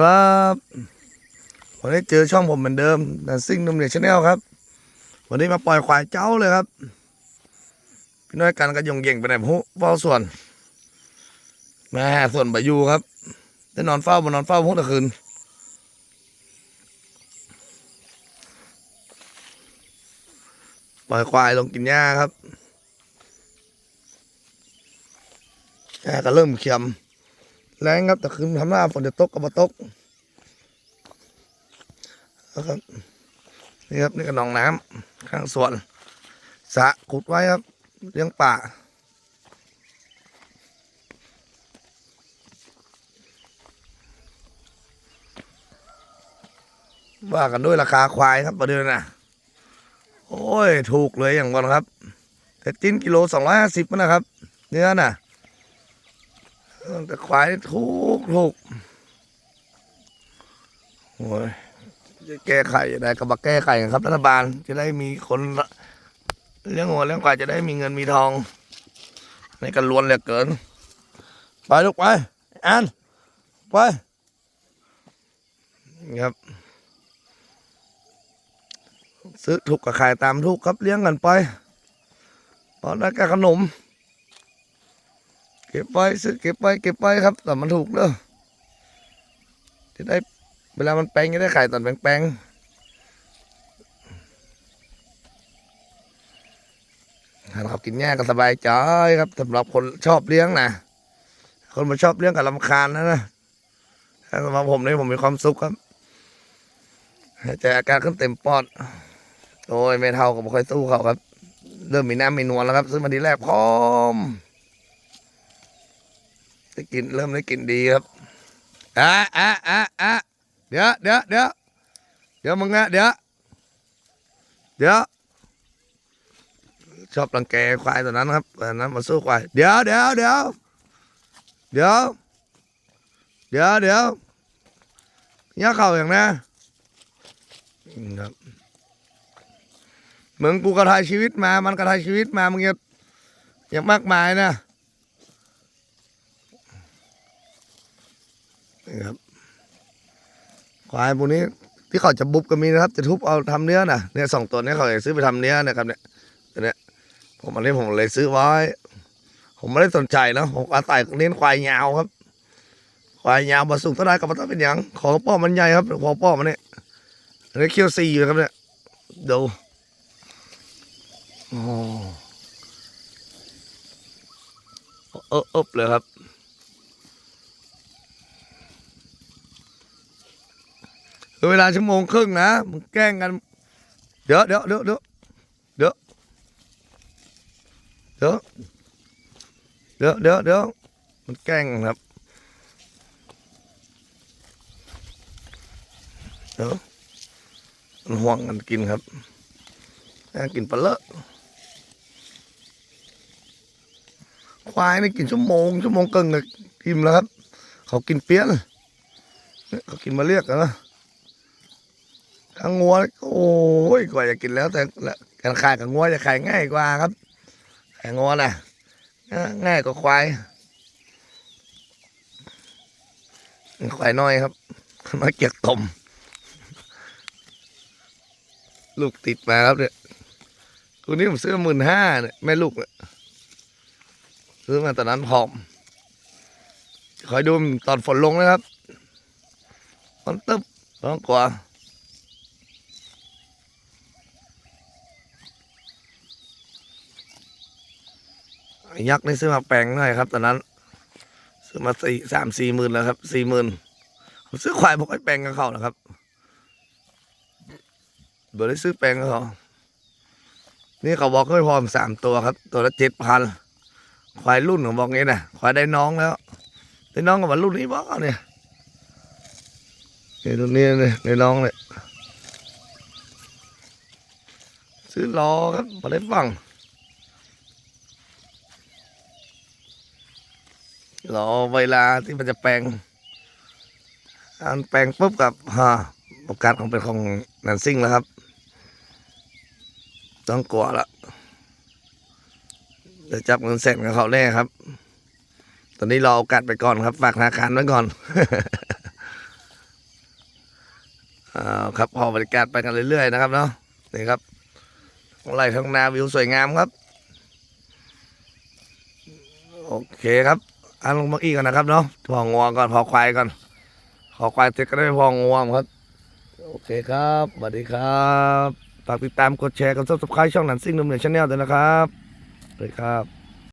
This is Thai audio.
ครับวันนี้เจอช่องผมเหมือนเดิมดันซิ่งนุ่มเน็ตชาแนลครับ วันนี้มาปล่อยควายเจ้าเลยครับ พี่น้อยกันก็ยงเย่งไปไหนผู้เฝ้าส่วนแม่ส่วนบายูครับ ได้นอนเฝ้าบนนอนเฝ้าพวกตะคืนปล่อยควายลงกินหญ้าครับหญ้าก็เริ่มเขียม แรงครับ แต่คืนทำหน้าฝนจะตกก็มาตกนะครับนี่ครับนี่ก็หนองน้ำข้างสวนสะขุดไว้ครับ เลี้ยงป่าว่ากันด้วยราคาควายครับประเดี๋ยวนะโอ้ย ถูกเลยอย่างก่อนครับ แต่จิ้นกิโลสองร้อยห้าสิบนะครับ เนื้อน่ะ แต่ควายถูกถูกโอ้ยจะแก้ไขยังไงก็มาแก้ไขกันครับ รัฐบาลจะได้มีคนเลี้ยงหัวเลี้ยงควายจะได้มีเงินมีทอง ในกันล้วนเหลือเกิน ไปลูกไปอ่านไปครับซื้อถูกกับขายตามถูกครับเลี้ยงกันไปพอได้แกับขนม เก็บไว้ซื้อเก็บไว้เก็บไว้ครับแต่มันถูกเด้อจะได้เวลามันแปลงจะได้ขายตอนแปลงๆถ้าเรากินแง่ก็สบายใจครับสำหรับคนชอบเลี้ยงนะคนมาชอบเลี้ยงกับลำคาญนะนะถ้าสำหรับผมนี่ผมมีความสุขครับหายใจอากาศขึ้นเต็มปอด โอ้ยไม่เท่ากับไม่ค่อยสู้เขาครับ เริ่มมีน้ำมีนวลแล้วครับ ซื้อมาทีแรกพร้อม ได้กินเริ่มได้กินดีครับอะอะอะอะเดี๋ยวเดี๋ยวเดี๋ยวเดี๋ยวมึงอะเดี๋ยวเดี๋ยวชอบรังแกควายตัวนั้นครับตัวนั้นมาสู้ควายเดี๋ยวเดี๋ยวเดี๋ยวเดี๋ยวเดี๋ยวเดี๋ยวย่าเข่าอย่างนะครับมึงกูกระทายชีวิตมา มันกระทายชีวิตมามึงอย่าอย่ามากมายนะ นี่ครับควายพวกนี้ที่เขาจะบุบก็มีนะครับ จะทุบเอาทำเนื้อน่ะเนี่ยสองตัวนี้เขาอยากซื้อไปทำเนื้อนะครับเนี่ยตัวเนี้ยผมอันนี้ผมเลยซื้อไว้ ผมไม่ได้สนใจนะผมอาศัยเน้นควายยาวครับ ควายยาวมาสูงเท่าไรก็มันต้องเป็นอย่างของป้อมันใหญ่ครับของป้อมันเนี่ยอันนี้เคียวซีอยู่ครับเนี่ยดูโอ้เออเอบเลยครับ เวลาชั่วโมงครึ่งนะมึงแกล้งกัน เดี๋ยวเดี๋ยวเดี๋ยวเดี๋ยวเดี๋ยวเดี๋ยวเดี๋ยวเดี๋ยวเดี๋ยวมันแกล้งครับเดี๋ยวมันห่วงกันกินครับแกกินปลาเลอะควายนี่กินชั่วโมงชั่วโมงครึ่งเลยทิมแล้วครับ เขากินเปี้ยนเนี่ยเขากินมาเรียกกันนะ ข้างงัวโอ้ยกว่าจะกินแล้ว แต่การขายกับงัวจะขายง่ายกว่าครับขายงัวน่ะง่ายกว่าควายควายน้อยครับมาเกียกตมลูกติดมาครับเนี่ยตัวนี้ผมซื้อหมื่นห้าเนี่ยแม่ลูกเนี่ยซื้อมาตอนนั้นผอม คอยดูตอนฝนลงนะครับมันตึ๊บร้องกว่ ยักษ์นี่ซื้อมาแปลงหน่อยครับ ตอนนั้น ซื้อมาสี่สามสี่หมื่นแล้วครับสี่หมื่นผมซื้อควายบอกให้แปลงกับเขานะครับเบอร์ได้ซื้อแปลงกับเขานี่เขาบอกให้พร้อมสามตัวครับ ตัวละเจ็ดพันควายรุ่นเขาบอกงี้นะควายได้น้องแล้วได้น้องกับวันรุ่นนี้บอกเนี่ยนี่รุ่นนี้เลยได้น้องเลยซื้อรอครับมาได้ฟัง รอเวลาที่มันจะแปลงอันแปลงปุ๊บกับฮะโอกาสของเป็นของนันซิ่งแล้วครับ ต้องกลัวละเดี๋ยวจับเงินเสร็จกับเขาแน่ครับ ตอนนี้รอโอกาสไปก่อนครับ ฝากธนาคารไว้ก่อนอาครับพอบรรยากาศไปกันเรื่อยๆนะครับเนาะนี่ครับไร่ท้งนาวิวสวยงามครับ โอเคครับ อันลงมาอีกก่อนนะครับเนาะพองวงก่อนพอควายก่อนพอควายเสร็จก็ได้พองวงครับ โอเคครับสวัสดีครับฝากติดตามกดแชร์กดซับสไครต์ช่องหนันซิ่งนุ่มเหนือชาแนลด้วยนะครับสวัสดีครับ